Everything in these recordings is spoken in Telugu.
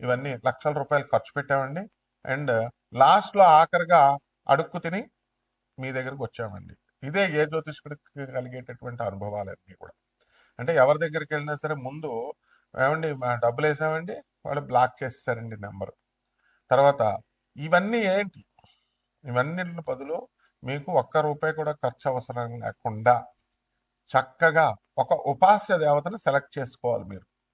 ఇవన్నీ లక్షల రూపాయలు ఖర్చు పెట్టామండి. అండ్ లాస్ట్లో ఆఖరిగా అడుక్కు తిని మీ దగ్గరకు వచ్చామండి. ఇదే ఏ జ్యోతిష్కుడికి కలిగేటటువంటి అనుభవాలన్నీ కూడా. అంటే ఎవరి దగ్గరికి వెళ్ళినా సరే ముందు ఏమండి డబ్బులు వేసామండి వాళ్ళు బ్లాక్ చేసేసారండి నెంబర్. తర్వాత ఇవన్నీ ఏంటి? ఇవన్నీ బదులు మీకు ఒక్క రూపాయి కూడా ఖర్చు అవసరం లేకుండా చక్కగా ఒక ఉపాస్య దేవతను సెలెక్ట్ చేసుకోవాలి మీరు.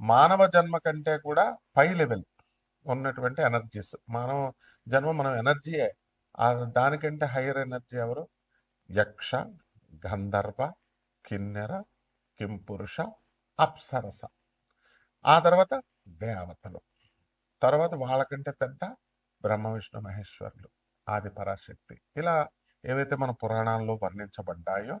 మానవ జన్మ కంటే కూడా పై లెవెల్ ఉన్నటువంటి ఎనర్జీస్. మానవ జన్మ మనం ఎనర్జీయే దానికంటే హయ్యర్ ఎనర్జీ ఎవరు? యక్ష గంధర్వ కిన్నెర కింపురుష అప్సరస. ఆ తర్వాత దేవతలు. తర్వాత వాళ్ళకంటే పెద్ద బ్రహ్మ విష్ణు మహేశ్వరులు ఆది పరాశక్తి. ఇలా ఏవైతే మన పురాణాల్లో వర్ణించబడ్డాయో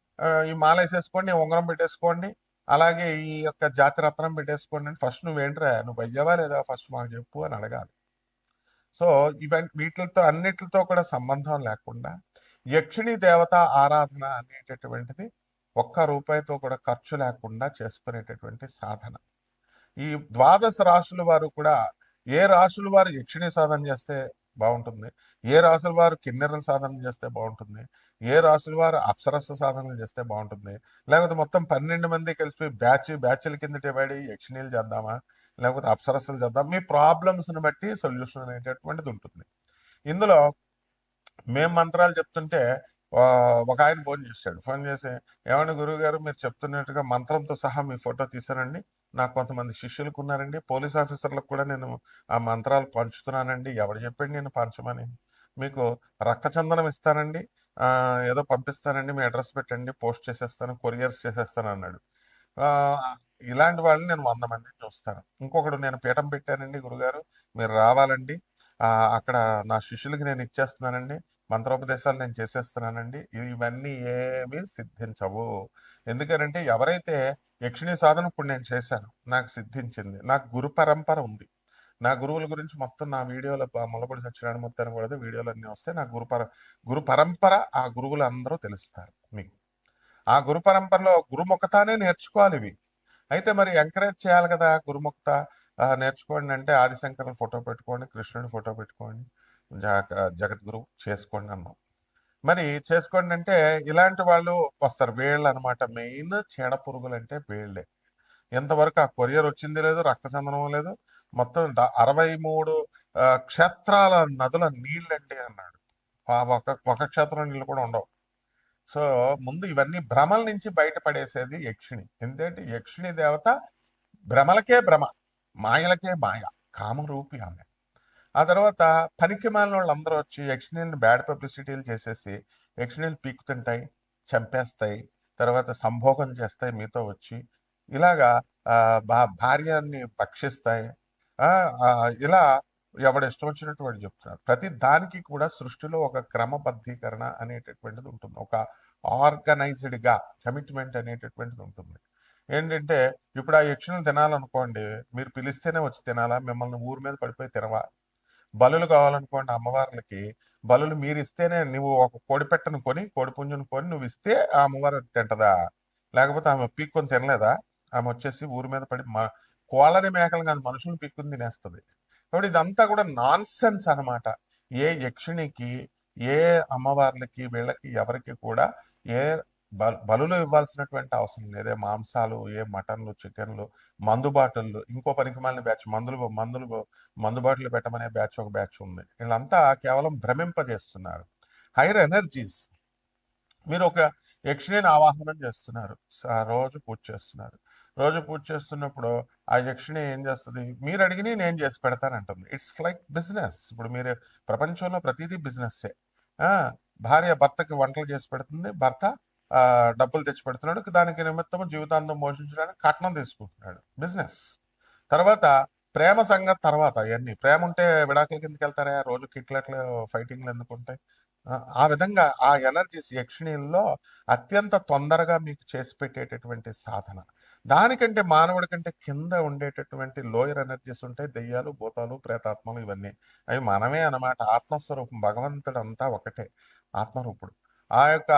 ఈ మాల వేసేసుకోండి ఉంగరం పెట్టేసుకోండి అలాగే ఈ యొక్క జాతి రత్నం పెట్టేసుకోండి అని ఫస్ట్ నువ్వేంట్రా నువ్వు అయ్యావా లేదా ఫస్ట్ మాకు చెప్పు అని అడగాలి. సో ఇవన్నీ వీటితో అన్నిటితో కూడా సంబంధం లేకుండా యక్షిణి దేవత ఆరాధన అనేటటువంటిది ఒక్క రూపాయితో కూడా ఖర్చు లేకుండా చేసుకునేటటువంటి సాధన. ఈ ద్వాదశ రాశుల వారు కూడా ఏ రాశుల వారు యక్షిణి సాధన చేస్తే బాగుంటుంది. ఏ రాశుల వారు కిన్నెరల సాధనలు చేస్తే బాగుంటుంది. ఏ రాశుల వారు అప్సరస సాధనలు చేస్తే బాగుంటుంది. లేకపోతే మొత్తం పన్నెండు మంది కలిసి బ్యాచ్ బ్యాచ్ల కింద డివైడ్ అయ్యి యక్షిణీలు చేద్దామా? లేకపోతే అప్సరసలు చేద్దాం మీ ప్రాబ్లమ్స్ని బట్టి సొల్యూషన్ అనేటటువంటిది ఉంటుంది. ఇందులో మేము మంత్రాలు చెప్తుంటే ఒక ఆయన ఫోన్ చేశాడు. ఫోన్ చేసి ఏమన్నా గురువు గారు మీరు చెప్తున్నట్టుగా మంత్రంతో సహా మీ ఫోటో తీసానండి నాకు కొంతమంది శిష్యులకు ఉన్నారండి. పోలీస్ ఆఫీసర్లకు కూడా నేను ఆ మంత్రాలు పంచుతున్నానండి. ఎవరు చెప్పండి నేను పంచమని. మీకు రక్తచందనం ఇస్తానండి. ఏదో పంపిస్తానండి. మీ అడ్రస్ పెట్టండి. పోస్ట్ చేసేస్తాను. కొరియర్స్ చేసేస్తాను అన్నాడు. ఇలాంటి వాళ్ళని నేను వంద మందిని చూస్తాను. ఇంకొకడు నేను పీఠం పెట్టానండి గురుగారు. మీరు రావాలండి. అక్కడ నా శిష్యులకి నేను ఇచ్చేస్తున్నానండి. మంత్రోపదేశాలు నేను చేసేస్తున్నానండి. ఇవన్నీ ఏమీ సిద్ధించవు. ఎందుకనంటే ఎవరైతే యక్షిణీ సాధన ఇప్పుడు నేను చేశాను. నాకు సిద్ధించింది. నాకు గురు పరంపర ఉంది. నా గురువుల గురించి మొత్తం నా వీడియోలో మొలబడి సత్యనారాయణ మొత్తాన్ని కూడా వీడియోలు అన్నీ వస్తే నా గురు పర గురు పరంపర ఆ గురువులు అందరూ తెలుస్తారు మీకు. ఆ గురు పరంపరలో గురుముఖతానే నేర్చుకోవాలి ఇవి. అయితే మరి ఎంకరేజ్ చేయాలి కదా గురుముఖత? నేర్చుకోండి అంటే ఆదిశంకరుని ఫోటో పెట్టుకోండి కృష్ణుడి ఫోటో పెట్టుకోండి జగ జగద్గురు చేసుకోండి అన్నాం. మరి చేసుకోండి అంటే ఇలాంటి వాళ్ళు వస్తారు. వేళ్ళు అనమాట మెయిన్ చీడ పురుగులు అంటే వీళ్ళే. ఎంతవరకు ఆ కొరియర్ వచ్చింది లేదు రక్తచందనం లేదు. మొత్తం అరవై మూడు క్షేత్రాల నదుల నీళ్ళండి అన్నాడు. ఆ ఒక ఒక క్షేత్రం నీళ్ళు కూడా ఉండవు. సో ముందు ఇవన్నీ భ్రమల నుంచి బయటపడేసేది యక్షిణి. ఎందుకంటే యక్షిణి దేవత భ్రమలకే భ్రమ మాయలకే మాయ కామరూపి ఆమె. ఆ తర్వాత పనికి మాలిన వాళ్ళు అందరూ వచ్చి యక్షిణీల్ని బ్యాడ్ పబ్లిసిటీలు చేసేసి యక్షిణీలు పీకుతుంటాయి చంపేస్తాయి తర్వాత సంభోగం చేస్తాయి మీతో వచ్చి. ఇలాగా ఆ, భా భార్యని భక్షిస్తాయి ఇలా ఎవడు ఇష్టం వచ్చినట్టు వాడు చెప్తున్నారు. ప్రతి దానికి కూడా సృష్టిలో ఒక క్రమబద్ధీకరణ అనేటటువంటిది ఉంటుంది. ఒక ఆర్గనైజ్డ్గా కమిట్మెంట్ అనేటటువంటిది ఉంటుంది. ఏంటంటే ఇప్పుడు ఆ యక్షులను తినాలనుకోండి మీరు పిలిస్తేనే వచ్చి తినాలా? మిమ్మల్ని ఊరి మీద పడిపోయి తినవా? బలులు కావాలనుకోండి అమ్మవార్లకి బలులు మీరు ఇస్తేనే నువ్వు ఒక కోడి పెట్టను కొని కోడి పుంజును కొని నువ్వు ఇస్తే ఆ అమ్మవారు తింటదా? లేకపోతే ఆమె పీక్కొని తినలేదా? ఆమె వచ్చేసి ఊరి మీద పడి మ కోలని మేకలు కాదు మనుషులు పీక్కుని తినేస్తుంది. కాబట్టి ఇదంతా కూడా నాన్ సెన్స్ అనమాట ఏ యక్షిణికి ఏ అమ్మవార్లకి వీళ్ళకి ఎవరికి కూడా ఏ బలులు ఇవ్వాల్సినటువంటి అవసరం లేదే. మాంసాలు ఏ మటన్లు చికెన్లు మందు బాటిళ్ళు ఇంకో పనికి మాలిన బ్యాచ్ మందులు మందులు మందు బాటిల్ పెట్టమనే బ్యాచ్ ఒక బ్యాచ్ ఉంది. వీళ్ళంతా కేవలం భ్రమింపజేస్తున్నారు. Hire energies. మీరు ఒక యక్షిణిని ఆవాహనం చేస్తున్నారు. రోజు పూజ చేస్తున్నారు. రోజు పూజ చేస్తున్నప్పుడు ఆ యక్షిణి ఏం చేస్తుంది? మీరు అడిగిన నేను చేసి పెడతానంటుంది ఇట్స్ లైక్ బిజినెస్ ఇప్పుడు మీరు ప్రపంచంలో ప్రతిదీ బిజినెస్సే భార్య భర్తకి వంటలు చేసి పెడుతుంది. భర్త డబ్బులు తెచ్చి పెడుతున్నాడు దానికి నిమిత్తం జీవితాంతం పోషించడానికి కట్నం తీసుకుంటున్నాడు. బిజినెస్ తర్వాత ప్రేమ సంగతి తర్వాత అవన్నీ ప్రేమ ఉంటే విడాకుల కిందకి వెళ్తారా? రోజు కిట్లట్లు ఫైటింగ్లు ఎందుకు ఉంటాయి? ఆ, విధంగా ఆ ఎనర్జీస్ యక్షిణీల్లో అత్యంత తొందరగా మీకు చేసి పెట్టేటటువంటి సాధన. దానికంటే మానవుడి కంటే కింద ఉండేటటువంటి లోయర్ ఎనర్జీస్ ఉంటాయి దెయ్యాలు భూతాలు ప్రేతాత్మలు ఇవన్నీ. అవి మనమే అన్నమాట. ఆత్మస్వరూపం. భగవంతుడు అంతా ఒకటే. ఆత్మరూపుడు. ఆ యొక్క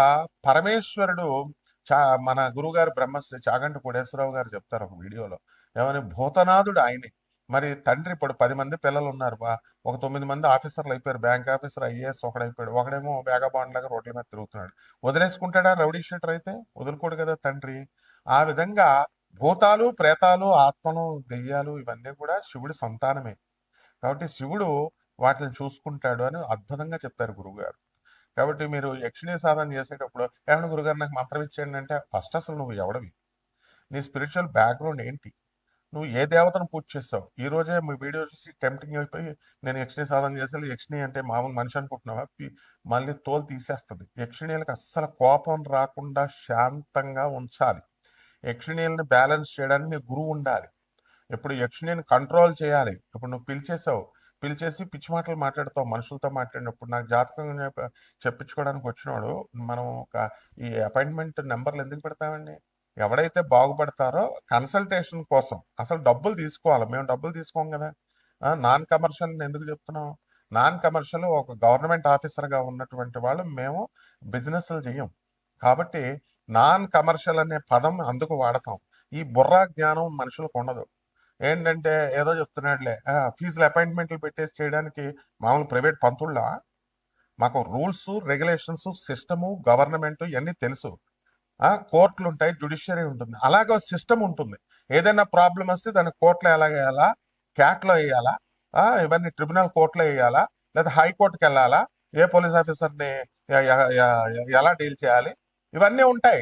పరమేశ్వరుడు చా మన గురుగారు బ్రహ్మశ్రీ చాగంటి కోడేశ్వరరావు గారు చెప్తారు ఒక వీడియోలో. ఏమని? భూతనాథుడు ఆయనే. మరి తండ్రి ఇప్పుడు పది మంది పిల్లలు ఉన్నారు బా. ఒక తొమ్మిది మంది ఆఫీసర్లు అయిపోయారు. బ్యాంక్ ఆఫీసర్ ఐఏఎస్ ఒకడైపోయాడు. ఒకడేమో ఒకడేమో వేగబాండ్ లాగా రోడ్ల మీద తిరుగుతున్నాడు. వదిలేసుకుంటాడా రౌడీ షీటర్ అయితే? వదులుకోడు కదా తండ్రి. ఆ విధంగా భూతాలు ప్రేతాలు ఆత్మలు దెయ్యాలు ఇవన్నీ కూడా శివుడి సంతానమే. కాబట్టి శివుడు వాటిని చూసుకుంటాడు అని అద్భుతంగా చెప్పారు గురువుగారు కాబట్టి మీరు యక్షిణీ సాధన చేసేటప్పుడు ఏమన్నా గురుగారు నాకు మంత్రం ఇచ్చేయండి అంటే ఫస్ట్ అసలు నువ్వు ఎవడవి? నీ స్పిరిచువల్ బ్యాక్గ్రౌండ్ ఏంటి? నువ్వు ఏ దేవతను పూజ చేస్తావు? ఈ రోజే మీ వీడియో చూసి టెంప్టింగ్ అయిపోయి నేను యక్షిణీ సాధన చేసేది యక్షిణి అంటే మామూలు మనిషి అనుకుంటున్నావా? మళ్ళీ తోలు తీసేస్తుంది. యక్షిణీలకు అస్సలు కోపం రాకుండా శాంతంగా ఉంచాలి. యక్షిణీలను బ్యాలెన్స్ చేయడానికి నీ గురువు ఉండాలి. ఇప్పుడు యక్షిణిని కంట్రోల్ చేయాలి. ఇప్పుడు నువ్వు పిలిచేసావు పిలిచేసి పిచ్చి మాటలు మాట్లాడతాం మనుషులతో మాట్లాడినప్పుడు. నాకు జాతకం చెప్పించుకోవడానికి వచ్చినాడు మనం ఒక ఈ అపాయింట్మెంట్ నెంబర్లు ఎందుకు పెడతామండి? ఎవడైతే బాగుపడతారో కన్సల్టేషన్ కోసం. అసలు డబ్బులు తీసుకోవాలి. మేము డబ్బులు తీసుకోం కదా. నాన్ కమర్షియల్ ఎందుకు చెప్తున్నాం నాన్ కమర్షియల్ ఒక గవర్నమెంట్ ఆఫీసర్గా ఉన్నటువంటి వాళ్ళు మేము బిజినెస్లు చేయం కాబట్టి నాన్ కమర్షియల్ అనే పదం అందుకు వాడతాం. ఈ బుర్రా జ్ఞానం మనుషులకు ఉండదు. ఏంటంటే ఏదో చెప్తున్నాడులే. ఫీజులు అపాయింట్మెంట్లు పెట్టేసి చేయడానికి మామూలు ప్రైవేట్ పంతుళ్ళ మాకు రూల్స్ రెగ్యులేషన్స్ సిస్టము గవర్నమెంట్ ఇవన్నీ తెలుసు. కోర్టులు ఉంటాయి జుడిషియరీ ఉంటుంది. అలాగే సిస్టమ్ ఉంటుంది. ఏదైనా ప్రాబ్లం వస్తే దాన్ని కోర్టులో ఎలా వేయాలా? క్యాట్లో వేయాలా? ఇవన్నీ ట్రిబ్యునల్ కోర్టులో వేయాలా? లేదా హైకోర్టుకి వెళ్ళాలా ఏ పోలీస్ ఆఫీసర్ని ఎలా డీల్ చేయాలి? ఇవన్నీ ఉంటాయి.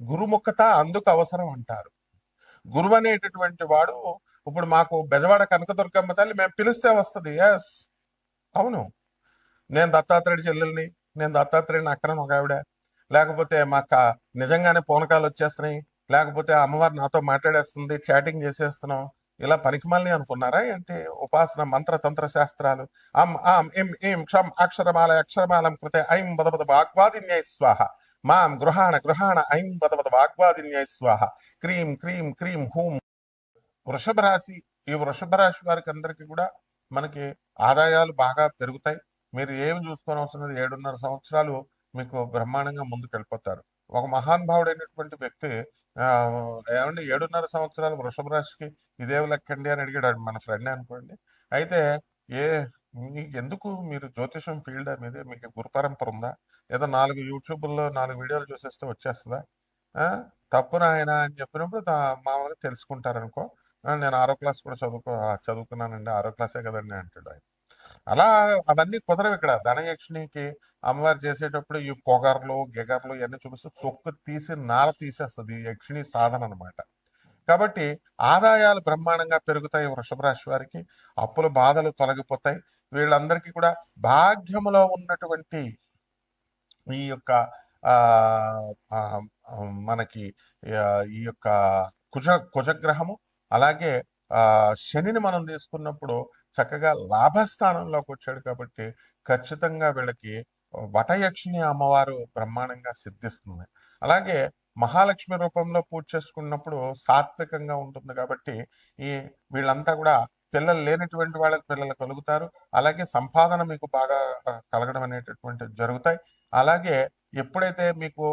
గురుముఖత అందుకు అవసరం అంటారు గురువు అనేటటువంటి వాడు ఇప్పుడు మాకు బెజవాడ కనకదుర్గమ్మ తల్లి మేము పిలిస్తే వస్తుంది. ఎస్ అవును. నేను దత్తాత్రేయుడి చెల్లెల్ని నేను దత్తాత్రేయుని అక్కడ ఒక ఆవిడ లేకపోతే మాకు నిజంగానే పూనకాలు వచ్చేస్తున్నాయి. లేకపోతే అమ్మవారు నాతో మాట్లాడేస్తుంది చాటింగ్ చేసేస్తున్నాం. ఇలా పనికిమాలని అనుకున్నారా ఏంటి? ఉపాసన మంత్ర తంత్ర శాస్త్రాలు. అం ఆం ఇం ఇం క్షం అక్షరమాల అక్షరమాలం కృతే ఐం బదబద వాగ్వాదిన్యై స్వాహ. మాం గృహాణ గృహాణ ఐం బదబద వాగ్వాదిన్యై స్వాహ. క్రీం క్రీం క్రీం హూం. వృషభ రాశి ఈ వృషభ రాశి వారికి అందరికీ కూడా మనకి ఆదాయాలు బాగా పెరుగుతాయి. మీరు ఏమి చూసుకొని వస్తున్నది ఏడున్నర సంవత్సరాలు మీకు బ్రహ్మాండంగా ముందుకు వెళ్ళిపోతారు. ఒక మహానుభావుడైనటువంటి వ్యక్తి ఏమండి ఏడున్నర సంవత్సరాలు వృషభ రాశికి ఇదేం లెక్కండి అని అడిగాడు మన ఫ్రెండ్ అనుకోండి. అయితే ఏ మీకు ఎందుకు మీరు జ్యోతిషం ఫీల్డ్ అనేది మీకు గురు పరంపర ఉందా? ఏదో నాలుగు యూట్యూబ్లో నాలుగు వీడియోలు చూసేస్తే వచ్చేస్తుందా? తప్పు నాయన అని చెప్పినప్పుడు మామూలుగా తెలుసుకుంటారనుకో నేను ఆరో క్లాస్ కూడా చదువుకో చదువుకున్నానండి ఆరో క్లాసే కదండి అంటాడు ఆయన. అలా అవన్నీ కుదరవు ఇక్కడ. ధనయక్షిణికి అమ్మవారు చేసేటప్పుడు ఈ పొగర్లు గిగర్లు ఇవన్నీ చూపిస్తూ చొక్కు తీసి నార తీసేస్తుంది. ఈ యక్షిణి సాధన అన్నమాట. కాబట్టి ఆదాయాలు బ్రహ్మాండంగా పెరుగుతాయి వృషభ రాశి వారికి. అప్పుల బాధలు తొలగిపోతాయి. వీళ్ళందరికీ కూడా భాగ్యములో ఉన్నటువంటి ఈ యొక్క మనకి ఈ యొక్క కుజ కుజగ్రహము అలాగే ఆ శనిని మనం తీసుకున్నప్పుడు చక్కగా లాభస్థానంలోకి వచ్చాడు కాబట్టి ఖచ్చితంగా వీళ్ళకి వటయక్షిణి అమ్మవారు బ్రహ్మాండంగా సిద్ధిస్తుంది. అలాగే మహాలక్ష్మి రూపంలో పూజ చేసుకున్నప్పుడు సాత్వికంగా ఉంటుంది కాబట్టి ఈ వీళ్ళంతా కూడా పిల్లలు లేనటువంటి వాళ్ళకి పిల్లలు కలుగుతారు. అలాగే సంపాదన మీకు బాగా కలగడం అనేటటువంటివి జరుగుతాయి. అలాగే ఎప్పుడైతే మీకు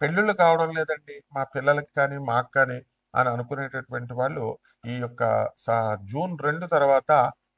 పెళ్ళిళ్ళు కావడం లేదండి మా పిల్లలకి కానీ మాకు కానీ అని అనుకునేటటువంటి వాళ్ళు ఈ యొక్క స- జూన్ రెండు తర్వాత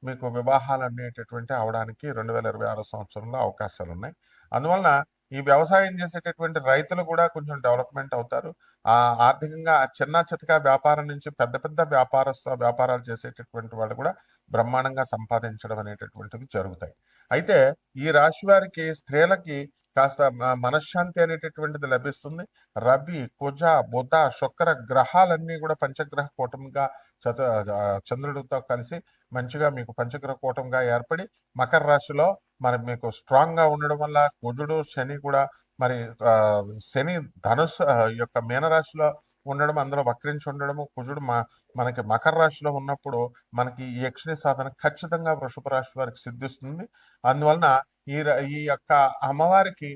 మీకు వివాహాలు అనేటటువంటి అవడానికి రెండు వేల ఇరవై ఆరో సంవత్సరంలో అవకాశాలు ఉన్నాయి. అందువలన ఈ వ్యవసాయం చేసేటటువంటి రైతులు కూడా కొంచెం డెవలప్మెంట్ అవుతారు. ఆ ఆర్థికంగా చిన్న చితక వ్యాపారం నుంచి పెద్ద పెద్ద వ్యాపారస్తు వ్యాపారాలు చేసేటటువంటి వాళ్ళు కూడా బ్రహ్మాండంగా సంపాదించడం అనేటటువంటిది జరుగుతాయి. అయితే ఈ రాశి వారికి స్త్రీలకి కాస్త మనశ్శాంతి అనేటటువంటిది లభిస్తుంది. రవి కుజ బుధ శుక్ర గ్రహాలన్నీ కూడా పంచగ్రహ కూటమిగా చత చంద్రుడితో కలిసి మంచిగా మీకు పంచగ్రహ కూటమిగా ఏర్పడి మకర రాశిలో మరి మీకు స్ట్రాంగ్గా ఉండడం వల్ల కుజుడు శని కూడా మరి శని ధనుసు యొక్క మీనరాశిలో ఉండడం అందులో వక్రించి ఉండడము కుజుడు మా మనకి మకర రాశిలో ఉన్నప్పుడు మనకి ఈ యక్షిణి సాధన ఖచ్చితంగా వృషభ రాశి వారికి సిద్ధిస్తుంది. అందువలన ఈ ఈ యొక్క అమ్మవారికి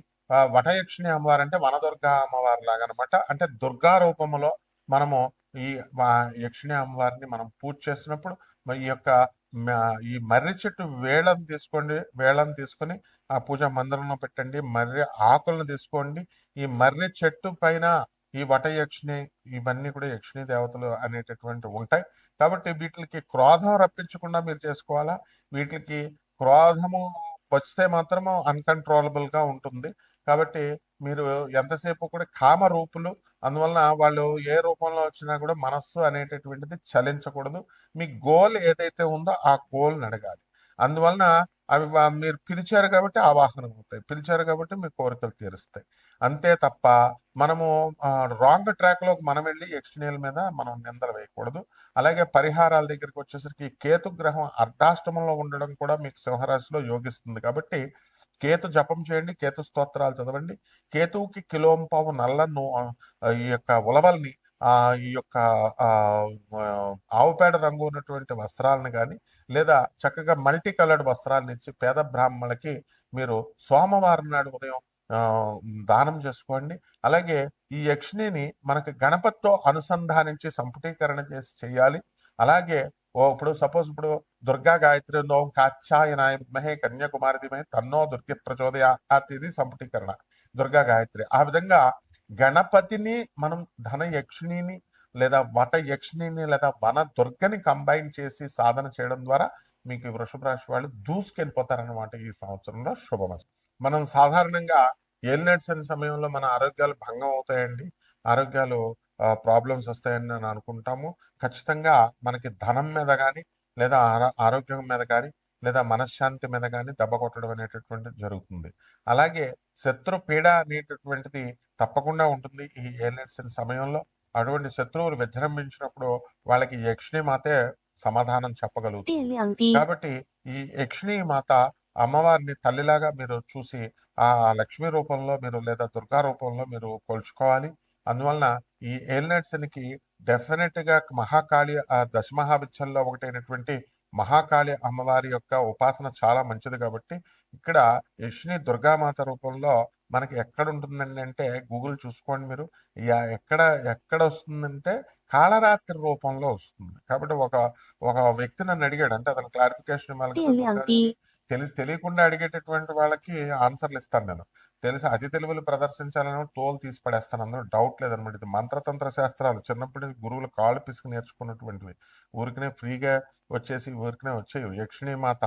వటయక్షిణి అమ్మవారు అంటే వనదుర్గా అమ్మవారి లాగా అనమాట అంటే దుర్గా రూపములో మనము ఈ యక్షిణి అమ్మవారిని మనం పూజ చేసినప్పుడు ఈ యొక్క ఈ మర్రి చెట్టు వేళను తీసుకోండి వేళను తీసుకొని ఆ పూజ మందిరంలో పెట్టండి. మర్రి ఆకులను తీసుకోండి. ఈ మర్రి చెట్టు పైన ఈ వట యక్షిణి ఇవన్నీ కూడా యక్షిణి దేవతలు అనేటటువంటి ఉంటాయి. కాబట్టి వీటికి క్రోధం రప్పించకుండా మీరు చేసుకోవాలా? వీటికి క్రోధము వస్తే మాత్రము అన్కంట్రోలబుల్గా ఉంటుంది. కాబట్టి మీరు ఎంతసేపు కూడా కామ రూపులు అందువలన వాళ్ళు ఏ రూపంలో వచ్చినా కూడా మనస్సు అనేటటువంటిది చలించకూడదు. మీ గోల్ ఏదైతే ఉందో ఆ గోల్ని అడగాలి. అందువలన అవి మీరు పిలిచారు కాబట్టి ఆవాహనం అవుతాయి. పిలిచారు కాబట్టి మీ కోరికలు తీరుస్తాయి. అంతే తప్ప మనము రాంగ్ ట్రాక్లోకి మనం వెళ్ళి ఎక్స్టర్నల్ మీద మనం నిందలు వేయకూడదు. అలాగే పరిహారాల దగ్గరికి వచ్చేసరికి కేతు గ్రహం అర్ధాష్టమంలో ఉండడం కూడా మీకు సింహరాశిలో యోగిస్తుంది కాబట్టి కేతు జపం చేయండి కేతు స్తోత్రాలు చదవండి. కేతువుకి కిలోంపావు నల్ల ఈ యొక్క ఉలవల్ని ఈ యొక్క ఆవుపేడ రంగు ఉన్నటువంటి వస్త్రాలను కానీ లేదా చక్కగా మల్టీ కలర్డ్ వస్త్రాలను ఇచ్చి పేద బ్రాహ్మణులకి మీరు సోమవారం నాడు ఉదయం దానం చేసుకోండి. అలాగే ఈ యక్షిణిని మనకు గణపతితో అనుసంధానించి సంపుటీకరణ చేసి చేయాలి. అలాగే ఓ ఇప్పుడు సపోజ్ ఇప్పుడు దుర్గా గాయత్రి నోం ఓం కాచ్యాయనాయ విద్మహే కన్యాకుమారి మహే తన్నో దుర్గి ప్రచోదయాత్ ఇది సంపుటీకరణ దుర్గా గాయత్రి. ఆ విధంగా గణపతిని మనం ధన యక్షిణిని లేదా వట యక్షిణిని లేదా వన దుర్గని కంబైన్ చేసి సాధన చేయడం ద్వారా మీకు వృషభ రాశి వాళ్ళు దూసుకెళ్ళిపోతారన్నమాట ఈ సంవత్సరంలో శుభమస్తు. మనం సాధారణంగా ఏలినట్స్ సమయంలో మన ఆరోగ్యాలు భంగం అవుతాయండి. ఆరోగ్యాలు ప్రాబ్లమ్స్ వస్తాయని నేను అనుకుంటాము. ఖచ్చితంగా మనకి ధనం మీద కానీ లేదా ఆరో- ఆరోగ్యం మీద కానీ లేదా మనశ్శాంతి మీద కానీ దెబ్బ కొట్టడం అనేటటువంటిది జరుగుతుంది. అలాగే శత్రు పీడ అనేటటువంటిది తప్పకుండా ఉంటుంది ఈ ఏలెట్సిన సమయంలో. అటువంటి శత్రువులు విజృంభించినప్పుడు వాళ్ళకి యక్షిణి మాతే సమాధానం చెప్పగలుగుతుంది. కాబట్టి ఈ యక్షిణి మాత అమ్మవారిని తల్లిలాగా మీరు చూసి ఆ లక్ష్మి రూపంలో మీరు లేదా దుర్గా రూపంలో మీరు కొలుచుకోవాలి. అందువలన ఈ ఏలినట్స్కి డెఫినెట్గా మహాకాళి దశమహావిచ్చల్లో ఒకటైనటువంటి మహాకాళి అమ్మవారి యొక్క ఉపాసన చాలా మంచిది కాబట్టి ఇక్కడ యక్షిని దుర్గామాత రూపంలో మనకి ఎక్కడ ఉంటుందండి అంటే గూగుల్ చూసుకోండి మీరు. ఎక్కడ ఎక్కడ వస్తుందంటే కాళరాత్రి రూపంలో వస్తుంది. కాబట్టి ఒక ఒక వ్యక్తి నన్ను అడిగాడు అంటే అతను క్లారిఫికేషన్ ఇవ్వాలి తెలి తెలియకుండా అడిగేటటువంటి వాళ్ళకి ఆన్సర్లు ఇస్తాను నేను. తెలిసి అతి తెలివిలు ప్రదర్శించాలని తోలు తీసి పడేస్తాను అందులో డౌట్ లేదనమాట. ఇది మంత్రతంత్ర శాస్త్రాలు. చిన్నప్పటి నుంచి గురువులు కాళ్ళు పిసుకు నేర్చుకున్నటువంటివి. ఊరికనే ఫ్రీగా వచ్చేసి ఊరికనే వచ్చేవి యక్షిణి మాత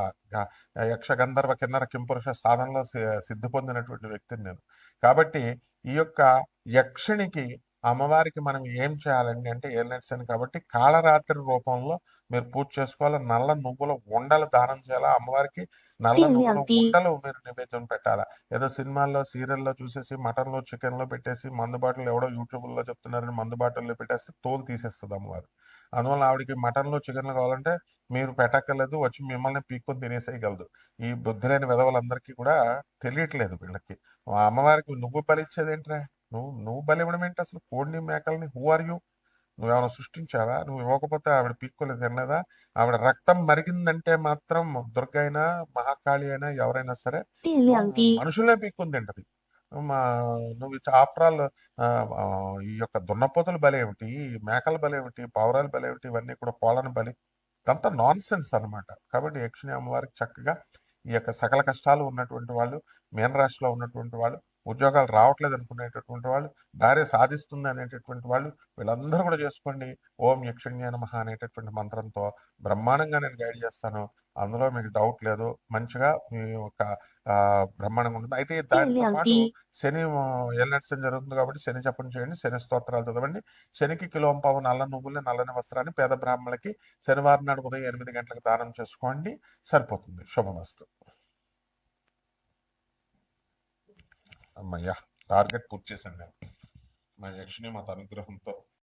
యక్ష గంధర్వ కిన్నర కింపురుష సాధనలో సిద్ధి పొందినటువంటి వ్యక్తిని నేను. కాబట్టి ఈ యొక్క యక్షిణికి అమ్మవారికి మనం ఏం చేయాలండి? అంటే ఏలినట్స్ అని కాబట్టి కాళరాత్రి రూపంలో మీరు పూజ చేసుకోవాలి? నల్ల నువ్వుల ఉండలు దానం చేయాలా? అమ్మవారికి నల్ల నువ్వుల. ఉండలు మీరు నివేద్యం పెట్టాలా? ఏదో సినిమాల్లో సీరియల్లో చూసేసి మటన్లో చికెన్లో పెట్టేసి మందు బాటలు ఎవడో యూట్యూబ్లో చెప్తున్నారని మందు బాటల్లో పెట్టేస్తే తోలు తీసేస్తుంది అమ్మవారు. అందువల్ల ఆవిడకి మటన్లో చికెన్లు కావాలంటే మీరు పెట్టక్కర్లేదు వచ్చి మిమ్మల్ని పీక్కొని తినేసేయగలదు. ఈ బుద్ధి లేని విధవలందరికీ కూడా తెలియట్లేదు వీళ్ళకి. అమ్మవారికి నువ్వు బలిచ్చేది ఏంట్రా నువ్వు నువ్వు బలివ్వడం ఏంటి? అసలు కోడిని మేకల్ని హూ ఆర్ యూ నువ్వేమైనా సృష్టించావా? నువ్వు ఇవ్వకపోతే ఆవిడ పీక్కులు తినదా ఆవిడ రక్తం మరిగిందంటే మాత్రం దుర్గ అయినా మహాకాళి అయినా ఎవరైనా సరే మనుషులే పీక్కుంది తింటది. మా నువ్వు ఆఫ్టర్ ఆల్ ఈ యొక్క దున్నపోతుల బలి ఏమిటి? మేకల బలి ఏమిటి? పావురాల బలి ఏమిటి? ఇవన్నీ కూడా పోలన బలి. ఇదంతా నాన్ సెన్స్ అనమాట కాబట్టి యక్షిణి అమ్మవారికి చక్కగా ఈ యొక్క సకల కష్టాలు ఉన్నటువంటి వాళ్ళు మీనరాశిలో ఉన్నటువంటి వాళ్ళు ఉద్యోగాలు రావట్లేదు అనుకునేటటువంటి వాళ్ళు దారి సాధిస్తుంది అనేటటువంటి వాళ్ళు వీళ్ళందరూ కూడా చేసుకోండి. ఓం యక్షణ్య నమః అనేటటువంటి మంత్రంతో బ్రహ్మాండంగా నేను గైడ్ చేస్తాను. అందులో మీకు డౌట్ లేదు. మంచిగా మీ యొక్క బ్రహ్మాండంగా ఉంటుంది. అయితే దానితో పాటు శని ఎల్నట్సం జరుగుతుంది కాబట్టి శని జపం చేయండి. శని స్తోత్రాలు చదవండి. శనికి కిలోంపావు నల్ల నువ్వుల్ని నల్లని వస్త్రాన్ని పేద బ్రాహ్మణులకి శనివారం నాడు ఉదయం ఎనిమిది గంటలకు దానం చేసుకోండి. సరిపోతుంది. శుభమస్తు. అమ్మయ్యా టార్గెట్ పూర్తి చేశాను నేను. మా యక్షిని మాత అనుగ్రహంతో